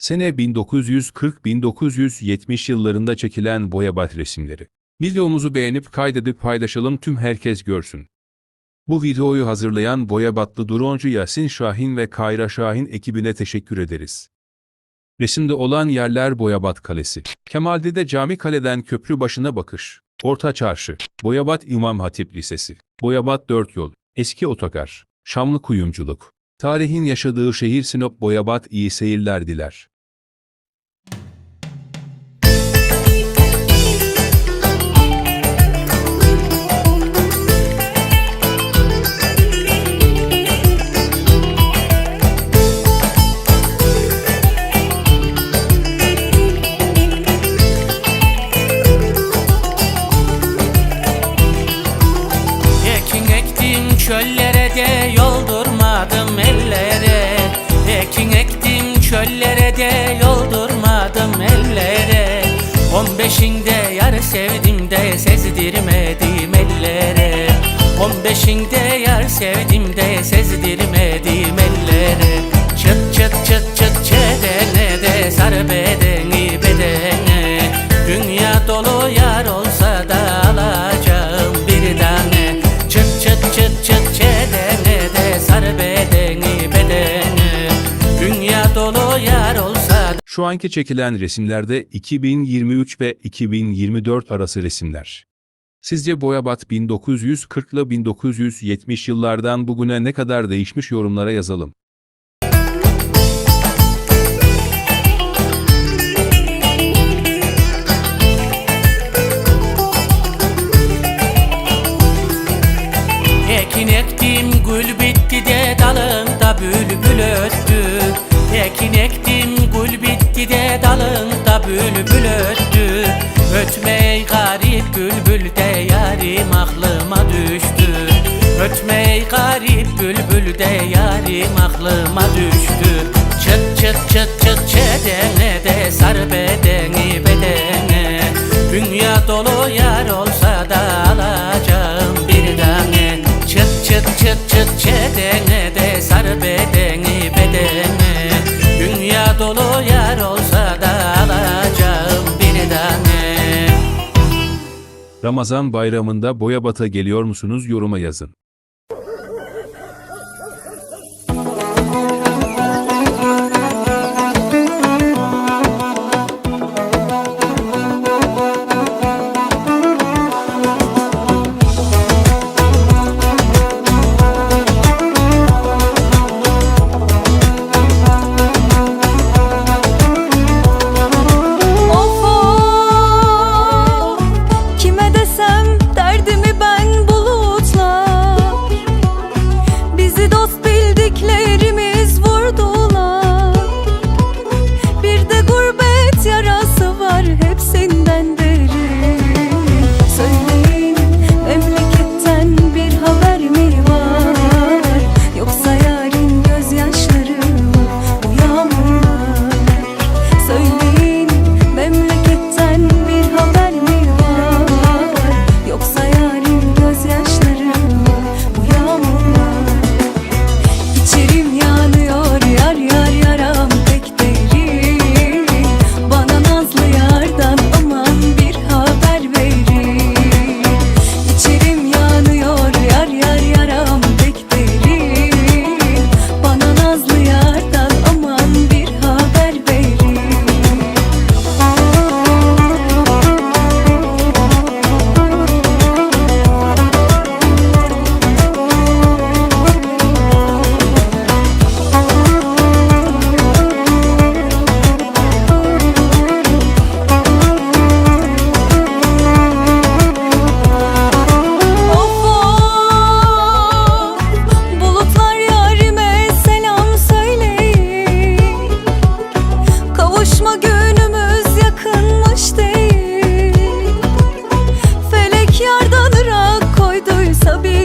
Sene 1940-1970 yıllarında çekilen boyabat resimleri. Videomuzu beğenip kaydedip paylaşalım tüm herkes görsün. Bu videoyu hazırlayan Boyabatlı droncu Yasin Şahin ve Kayra Şahin ekibine teşekkür ederiz. Resimde olan yerler Boyabat Kalesi. Kemal'de Cami Kale'den köprü başına bakış. Orta Çarşı. Boyabat İmam Hatip Lisesi. Boyabat Dört Yol. Eski Otogar. Şamlı Kuyumculuk. Tarihin yaşadığı şehir Sinop Boyabat iyi seyirler diler. De yoldurmadım ellere. On beşinde yar sevdim de sezdirmedim ellere. On beşinde yar sevdim de sezdirmedim ellere. Çıt çıt çıt çıt çedene de sar bedeni bedene. Dünya dolu yar olsa da alacağım bir tane. Çıt çıt çıt çıt çedene de sar bedeni bedene. Dünya dolu yar Şu anki çekilen resimlerde 2023 ve 2024 arası resimler. Sizce Boyabat 1940 ile 1970 yıllardan bugüne ne kadar değişmiş yorumlara yazalım. Ekin ektim gül bitti de dalında bülbül öttü Ekin ektim bülbül öttü Ötmey garip bülbül de yarim aklıma düştü. Ötmey garip bülbül de yarim aklıma düştü. Çıt çıt çıt çıt çedene de sar bedeni bedene. Dünya dolu yar olsa da alacağım bir tane. Çıt çıt çıt çıt çedene de sar bedeni Ramazan bayramında Boyabat'a geliyor musunuz yoruma yazın. सभी